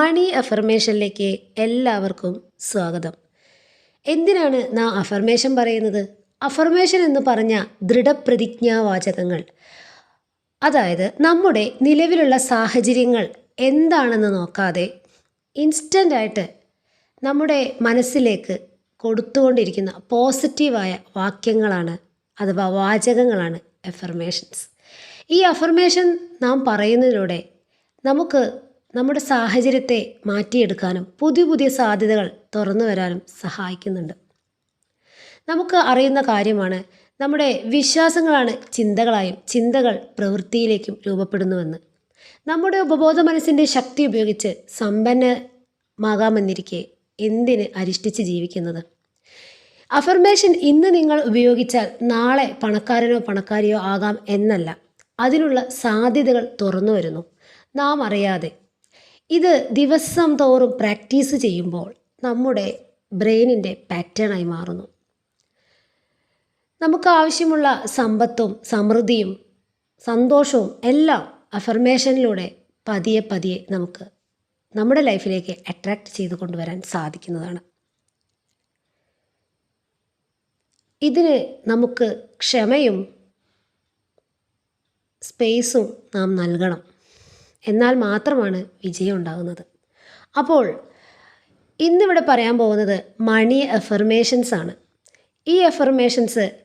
മണി അഫർമേഷനിലേക്ക് എല്ലാവർക്കും സ്വാഗതം. എന്തിനാണ് നാം അഫർമേഷൻ പറയുന്നത്? അഫർമേഷൻ എന്ന് പറഞ്ഞ ദൃഢപ്രതിജ്ഞാവാചകങ്ങൾ. അതായത് നമ്മുടെ നിലവിലുള്ള സാഹചര്യങ്ങൾ എന്താണെന്ന് നോക്കാതെ ഇൻസ്റ്റന്റായിട്ട് നമ്മുടെ മനസ്സിലേക്ക് കൊടുത്തുകൊണ്ടിരിക്കുന്ന പോസിറ്റീവായ വാക്യങ്ങളാണ് അഥവാ വാചകങ്ങളാണ് അഫർമേഷൻസ്. ഈ അഫർമേഷൻ നാം പറയുന്നതിലൂടെ നമുക്ക് നമ്മുടെ സാഹചര്യത്തെ മാറ്റിയെടുക്കാനും പുതിയ പുതിയ സാധ്യതകൾ തുറന്നു വരാനും സഹായിക്കുന്നുണ്ട്. നമുക്ക് അറിയുന്ന കാര്യമാണ് നമ്മുടെ വിശ്വാസങ്ങളാണ് ചിന്തകളായും ചിന്തകൾ പ്രവൃത്തിയിലേക്കും രൂപപ്പെടുന്നുവെന്ന്. നമ്മുടെ ഉപബോധ മനസ്സിന്റെ ശക്തി ഉപയോഗിച്ച് സമ്പന്നമാകാമെന്നിരിക്കെ എന്തിന് അരിഷ്ടിച്ച് ജീവിക്കുന്നത്? അഫർമേഷൻ ഇന്ന് നിങ്ങൾ ഉപയോഗിച്ചാൽ നാളെ പണക്കാരനോ പണക്കാരിയോ ആകാം എന്നല്ല. അതിനുള്ള സാധ്യതകൾ തുറന്നു വരുന്നു. നാം അറിയാതെ ഇത് ദിവസം തോറും പ്രാക്ടീസ് ചെയ്യുമ്പോൾ നമ്മുടെ ബ്രെയിനിന്റെ പാറ്റേണായി മാറുന്നു. നമുക്ക് ആവശ്യമുള്ള സമ്പത്തും സമൃദ്ധിയും സന്തോഷവും എല്ലാം അഫർമേഷനിലൂടെ പതിയെ പതിയെ നമുക്ക് നമ്മുടെ ലൈഫിലേക്ക് അട്രാക്റ്റ് ചെയ്ത് കൊണ്ടുവരാൻ സാധിക്കുന്നതാണ്. ഇതിന് നമുക്ക് ക്ഷമയും സ്പേസും നാം നൽകണം. എന്നാൽ മാത്രമാണ് വിജയം ഉണ്ടാകുന്നത്. അപ്പോൾ ഇന്നിവിടെ പറയാൻ പോകുന്നത് മണി എഫർമേഷൻസ് ആണ്. ഈ എഫർമേഷൻസ്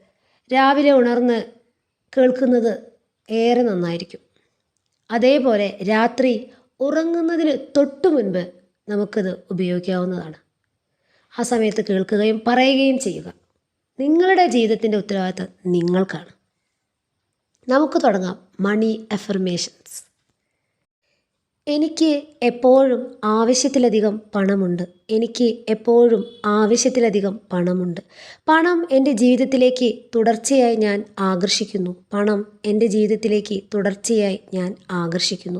രാവിലെ ഉണർന്ന് കേൾക്കുന്നത് ഏറെ നന്നായിരിക്കും. അതേപോലെ രാത്രി ഉറങ്ങുന്നതിന് തൊട്ടു മുൻപ് നമുക്കിത് ഉപയോഗിക്കാവുന്നതാണ്. ആ സമയത്ത് കേൾക്കുകയും പറയുകയും ചെയ്യുക. നിങ്ങളുടെ ജീവിതത്തിന്റെ ഉത്തരവാദിത്തം നിങ്ങൾക്കാണ്. നമുക്ക് തുടങ്ങാം മണി എഫർമേഷൻസ് എനിക്ക് എപ്പോഴും ആവശ്യത്തിലധികം പണമുണ്ട്. എനിക്ക് എപ്പോഴും ആവശ്യത്തിലധികം പണമുണ്ട്. പണം എന്റെ ജീവിതത്തിലേക്ക് തുടർച്ചയായി ഞാൻ ആകർഷിക്കുന്നു. പണം എന്റെ ജീവിതത്തിലേക്ക് തുടർച്ചയായി ഞാൻ ആകർഷിക്കുന്നു.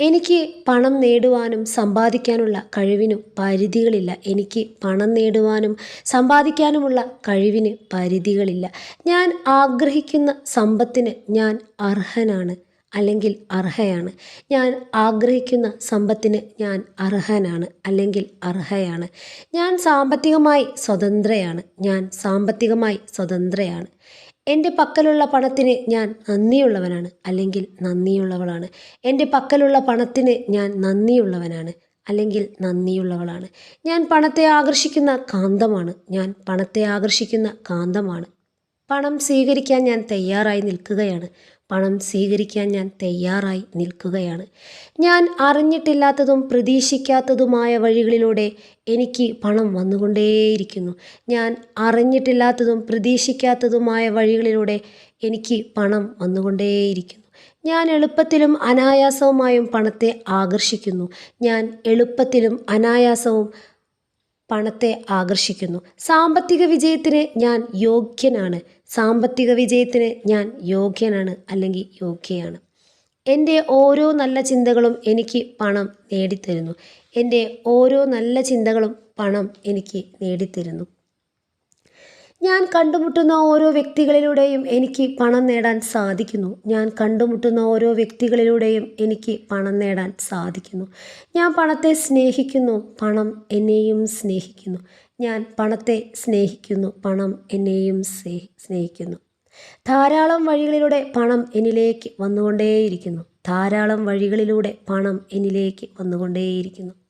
എനിക്ക് പണം നേടുവാനും സമ്പാദിക്കാനുള്ള കഴിവിനും പരിധികളില്ല. എനിക്ക് പണം നേടുവാനും സമ്പാദിക്കാനുമുള്ള കഴിവിന് പരിധികളില്ല. ഞാൻ ആഗ്രഹിക്കുന്ന സമ്പത്തിന് ഞാൻ അർഹനാണ്. അല്ലെങ്കിൽ അർഹയാണ്. ഞാൻ ആഗ്രഹിക്കുന്ന സമ്പത്തിന് ഞാൻ അർഹനാണ് അല്ലെങ്കിൽ അർഹയാണ്. ഞാൻ സാമ്പത്തികമായി സ്വതന്ത്രയാണ്. ഞാൻ സാമ്പത്തികമായി സ്വതന്ത്രയാണ്. എന്റെ പക്കലുള്ള പണത്തിന് ഞാൻ നന്ദിയുള്ളവനാണ് അല്ലെങ്കിൽ നന്ദിയുള്ളവളാണ്. എന്റെ പക്കലുള്ള പണത്തിന് ഞാൻ നന്ദിയുള്ളവനാണ് അല്ലെങ്കിൽ നന്ദിയുള്ളവളാണ്. ഞാൻ പണത്തെ ആകർഷിക്കുന്ന കാന്തമാണ്. ഞാൻ പണത്തെ ആകർഷിക്കുന്ന കാന്തമാണ്. പണം സ്വീകരിക്കാൻ ഞാൻ തയ്യാറായി നിൽക്കുകയാണ്. പണം സ്വീകരിക്കാൻ ഞാൻ തയ്യാറായി നിൽക്കുകയാണ്. ഞാൻ അറിഞ്ഞിട്ടില്ലാത്തതും പ്രതീക്ഷിക്കാത്തതുമായ വഴികളിലൂടെ എനിക്ക് പണം വന്നുകൊണ്ടേയിരിക്കുന്നു. ഞാൻ അറിഞ്ഞിട്ടില്ലാത്തതും പ്രതീക്ഷിക്കാത്തതുമായ വഴികളിലൂടെ എനിക്ക് പണം വന്നുകൊണ്ടേയിരിക്കുന്നു. ഞാൻ എളുപ്പത്തിലും അനായാസവുമായും പണത്തെ ആകർഷിക്കുന്നു. ഞാൻ എളുപ്പത്തിലും അനായാസവും പണത്തെ ആകർഷിക്കുന്നു. സാമ്പത്തിക വിജയത്തിന് ഞാൻ യോഗ്യനാണ്. സാമ്പത്തിക വിജയത്തിന് ഞാൻ യോഗ്യനാണ് അല്ലെങ്കിൽ യോഗ്യയാണ്. എന്റെ ഓരോ നല്ല ചിന്തകളും എനിക്ക് പണം നേടിത്തരുന്നു. എന്റെ ഓരോ നല്ല ചിന്തകളും പണം എനിക്ക് നേടിത്തരുന്നു. ഞാൻ കണ്ടുമുട്ടുന്ന ഓരോ വ്യക്തികളിലൂടെയും എനിക്ക് പണം നേടാൻ സാധിക്കുന്നു. ഞാൻ കണ്ടുമുട്ടുന്ന ഓരോ വ്യക്തികളിലൂടെയും എനിക്ക് പണം നേടാൻ സാധിക്കുന്നു. ഞാൻ പണത്തെ സ്നേഹിക്കുന്നു പണം എന്നെയും സ്നേഹിക്കുന്നു. ഞാൻ പണത്തെ സ്നേഹിക്കുന്നു പണം എന്നെയും സ്നേഹിക്കുന്നു. ധാരാളം വഴികളിലൂടെ പണം എന്നിലേക്ക് വന്നുകൊണ്ടേയിരിക്കുന്നു. ധാരാളം വഴികളിലൂടെ പണം എന്നിലേക്ക് വന്നുകൊണ്ടേയിരിക്കുന്നു.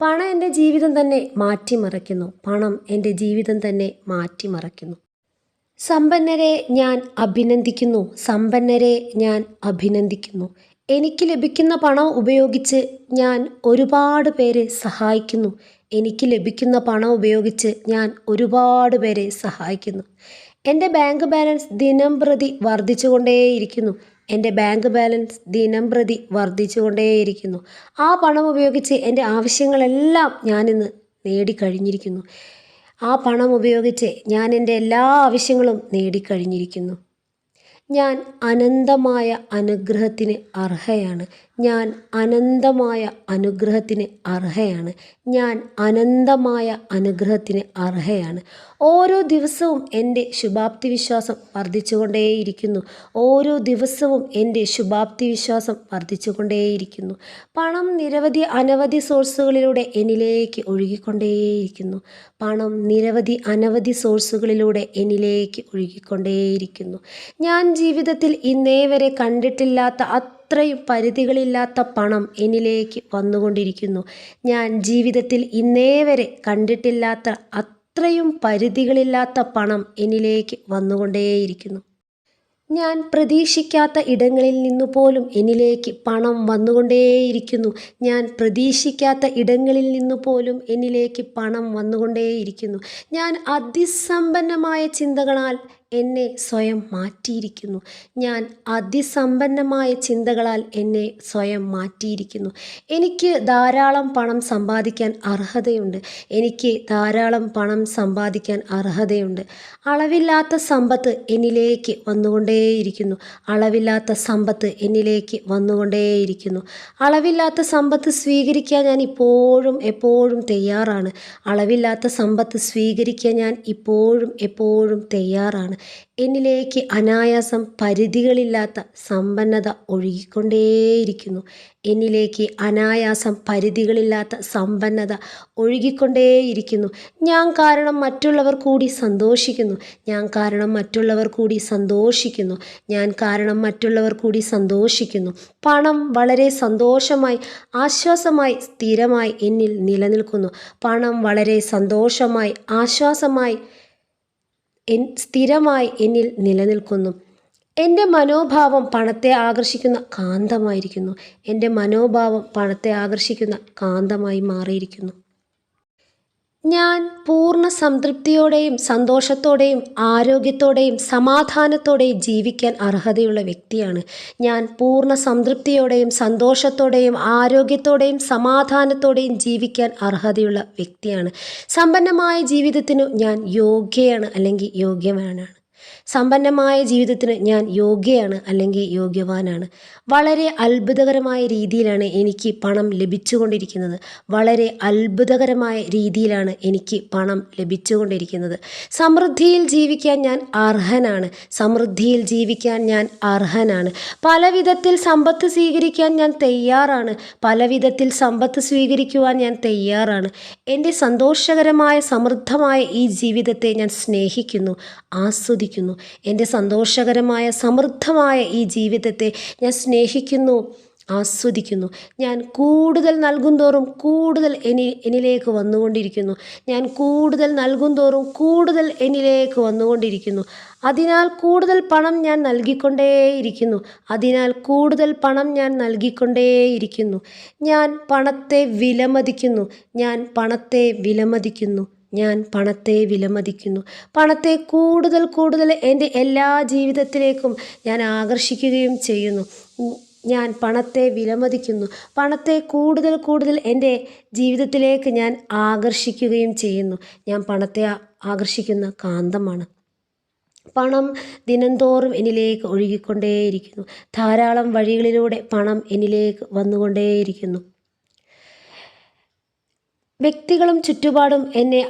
പണം എന്റെ ജീവിതം തന്നെ മാറ്റിമറിക്കുന്നു പണം എന്റെ ജീവിതം തന്നെ മാറ്റിമറിക്കുന്നു സമ്പന്നരെ ഞാൻ അഭിനന്ദിക്കുന്നു. സമ്പന്നരെ ഞാൻ അഭിനന്ദിക്കുന്നു. എനിക്ക് ലഭിക്കുന്ന പണം ഉപയോഗിച്ച് ഞാൻ ഒരുപാട് പേരെ സഹായിക്കുന്നു. എനിക്ക് ലഭിക്കുന്ന പണം ഉപയോഗിച്ച് ഞാൻ ഒരുപാട് പേരെ സഹായിക്കുന്നു. എന്റെ ബാങ്ക് ബാലൻസ് ദിനം പ്രതി വർദ്ധിച്ചുകൊണ്ടേയിരിക്കുന്നു. എന്റെ ബാങ്ക് ബാലൻസ് ദിനം പ്രതി വർദ്ധിച്ചുകൊണ്ടേയിരിക്കുന്നു. ആ പണം ഉപയോഗിച്ച് എന്റെ ആവശ്യങ്ങളെല്ലാം ഞാനിന്ന് നേടിക്കഴിഞ്ഞിരിക്കുന്നു. ആ പണം ഉപയോഗിച്ച് ഞാൻ എന്റെ എല്ലാ ആവശ്യങ്ങളും നേടിക്കഴിഞ്ഞിരിക്കുന്നു. ഞാൻ അനന്തമായ അനുഗ്രഹത്തിന് അർഹയാണ്. ഞാൻ അനന്തമായ അനുഗ്രഹത്തിന് അർഹയാണ്. ഞാൻ അനന്തമായ അനുഗ്രഹത്തിന് അർഹയാണ്. ഓരോ ദിവസവും എന്റെ ശുഭാപ്തി വിശ്വാസം വർദ്ധിച്ചുകൊണ്ടേയിരിക്കുന്നു. ഓരോ ദിവസവും എന്റെ ശുഭാപ്തി വിശ്വാസം വർദ്ധിച്ചുകൊണ്ടേയിരിക്കുന്നു. പണം നിരവധി അനവധി സോഴ്സുകളിലൂടെ എന്നിലേക്ക് ഒഴുകിക്കൊണ്ടേയിരിക്കുന്നു. പണം നിരവധി അനവധി സോഴ്സുകളിലൂടെ എന്നിലേക്ക് ഒഴുകിക്കൊണ്ടേയിരിക്കുന്നു. ഞാൻ ജീവിതത്തിൽ ഇന്നേ വരെ കണ്ടിട്ടില്ലാത്ത അത്രയും പരിധികളില്ലാത്ത പണം എന്നിലേക്ക് വന്നുകൊണ്ടിരിക്കുന്നു. ഞാൻ ജീവിതത്തിൽ ഇന്നേ വരെ കണ്ടിട്ടില്ലാത്ത അത്രയും പരിധികളില്ലാത്ത പണം എന്നിലേക്ക് വന്നുകൊണ്ടേയിരിക്കുന്നു. ഞാൻ പ്രതീക്ഷിക്കാത്ത ഇടങ്ങളിൽ നിന്നു പോലും എന്നിലേക്ക് പണം വന്നുകൊണ്ടേയിരിക്കുന്നു. ഞാൻ പ്രതീക്ഷിക്കാത്ത ഇടങ്ങളിൽ നിന്നു പോലും എന്നിലേക്ക് പണം വന്നുകൊണ്ടേയിരിക്കുന്നു. ഞാൻ അതിസമ്പന്നമായ ചിന്തകളാൽ എന്നെ സ്വയം മാറ്റിയിരിക്കുന്നു. ഞാൻ അതിസമ്പന്നമായ ചിന്തകളാൽ എന്നെ സ്വയം മാറ്റിയിരിക്കുന്നു. എനിക്ക് ധാരാളം പണം സമ്പാദിക്കാൻ അർഹതയുണ്ട്. എനിക്ക് ധാരാളം പണം സമ്പാദിക്കാൻ അർഹതയുണ്ട്. അളവില്ലാത്ത സമ്പത്ത് എന്നിലേക്ക് വന്നുകൊണ്ടേയിരിക്കുന്നു. അളവില്ലാത്ത സമ്പത്ത് എന്നിലേക്ക് വന്നുകൊണ്ടേയിരിക്കുന്നു. അളവില്ലാത്ത സമ്പത്ത് സ്വീകരിക്കാൻ ഞാൻ ഇപ്പോഴും എപ്പോഴും തയ്യാറാണ്. അളവില്ലാത്ത സമ്പത്ത് സ്വീകരിക്കാൻ ഞാൻ ഇപ്പോഴും എപ്പോഴും തയ്യാറാണ്. എന്നിലേക്ക് അനായാസം പരിധികളില്ലാത്ത സമ്പന്നത ഒഴുകിക്കൊണ്ടേയിരിക്കുന്നു. എന്നിലേക്ക് അനായാസം പരിധികളില്ലാത്ത സമ്പന്നത ഒഴുകിക്കൊണ്ടേയിരിക്കുന്നു. ഞാൻ കാരണം മറ്റുള്ളവർ കൂടി സന്തോഷിക്കുന്നു. ഞാൻ കാരണം മറ്റുള്ളവർ കൂടി സന്തോഷിക്കുന്നു. ഞാൻ കാരണം മറ്റുള്ളവർ കൂടി സന്തോഷിക്കുന്നു. പണം വളരെ സന്തോഷമായി ആശ്വാസമായി സ്ഥിരമായി എന്നിൽ നിലനിൽക്കുന്നു. പണം വളരെ സന്തോഷമായി ആശ്വാസമായി എൻ സ്ഥിരമായി എന്നിൽ നിലനിൽക്കുന്നു. എന്റെ മനോഭാവം പണത്തെ ആകർഷിക്കുന്ന കാന്തമായിരിക്കുന്നു. എന്റെ മനോഭാവം പണത്തെ ആകർഷിക്കുന്ന കാന്തമായി മാറിയിരിക്കുന്നു. ഞാൻ പൂർണ സംതൃപ്തിയോടെയും സന്തോഷത്തോടെയും ആരോഗ്യത്തോടെയും സമാധാനത്തോടെയും ജീവിക്കാൻ അർഹതയുള്ള വ്യക്തിയാണ്. ഞാൻ പൂർണ സംതൃപ്തിയോടെയും സന്തോഷത്തോടെയും ആരോഗ്യത്തോടെയും സമാധാനത്തോടെയും ജീവിക്കാൻ അർഹതയുള്ള വ്യക്തിയാണ്. സമ്പന്നമായ ജീവിതത്തിനു ഞാൻ യോഗ്യയാണ് അല്ലെങ്കിൽ യോഗ്യവാനാണ്. സമ്പന്നമായ ജീവിതത്തിന് ഞാൻ യോഗ്യയാണ് അല്ലെങ്കിൽ യോഗ്യവാനാണ്. വളരെ അത്ഭുതകരമായ രീതിയിലാണ് എനിക്ക് പണം ലഭിച്ചുകൊണ്ടിരിക്കുന്നത്. വളരെ അത്ഭുതകരമായ രീതിയിലാണ് എനിക്ക് പണം ലഭിച്ചുകൊണ്ടിരിക്കുന്നത്. സമൃദ്ധിയിൽ ജീവിക്കാൻ ഞാൻ അർഹനാണ്. സമൃദ്ധിയിൽ ജീവിക്കാൻ ഞാൻ അർഹനാണ്. പല വിധത്തിൽ സമ്പത്ത് സ്വീകരിക്കാൻ ഞാൻ തയ്യാറാണ്. പല വിധത്തിൽ സമ്പത്ത് സ്വീകരിക്കുവാൻ ഞാൻ തയ്യാറാണ്. എന്റെ സന്തോഷകരമായ സമൃദ്ധമായ ഈ ജീവിതത്തെ ഞാൻ സ്നേഹിക്കുന്നു. ആസ്വദിക്കുന്നു. എന്റെ സന്തോഷകരമായ സമൃദ്ധമായ ഈ ജീവിതത്തെ ഞാൻ സ്നേഹിക്കുന്നു ആസ്വദിക്കുന്നു. ഞാൻ കൂടുതൽ നൽകുന്തോറും കൂടുതൽ എനി എന്നിലേക്ക് വന്നുകൊണ്ടിരിക്കുന്നു. ഞാൻ കൂടുതൽ നൽകുന്തോറും കൂടുതൽ എന്നിലേക്ക് വന്നുകൊണ്ടിരിക്കുന്നു. അതിനാൽ കൂടുതൽ പണം ഞാൻ നൽകിക്കൊണ്ടേയിരിക്കുന്നു. അതിനാൽ കൂടുതൽ പണം ഞാൻ നൽകിക്കൊണ്ടേയിരിക്കുന്നു. ഞാൻ പണത്തെ വിലമതിക്കുന്നു. ഞാൻ പണത്തെ വിലമതിക്കുന്നു. ഞാൻ പണത്തെ വിലമതിക്കുന്നു. പണത്തെ കൂടുതൽ കൂടുതൽ എന്റെ എല്ലാ ജീവിതത്തിലേക്കും ഞാൻ ആകർഷിക്കുകയും ചെയ്യുന്നു. ഞാൻ പണത്തെ വിലമതിക്കുന്നു. പണത്തെ കൂടുതൽ കൂടുതൽ എന്റെ ജീവിതത്തിലേക്ക് ഞാൻ ആകർഷിക്കുകയും ചെയ്യുന്നു. ഞാൻ പണത്തെ ആകർഷിക്കുന്ന കാന്തമാണ്. പണം ദിനംതോറും എന്നിലേക്ക് ഒഴുകിക്കൊണ്ടേയിരിക്കുന്നു. ധാരാളം വഴികളിലൂടെ പണം എന്നിലേക്ക് വന്നുകൊണ്ടേയിരിക്കുന്നു. വ്യക്തികളും ചുറ്റുപാടും എന്നെ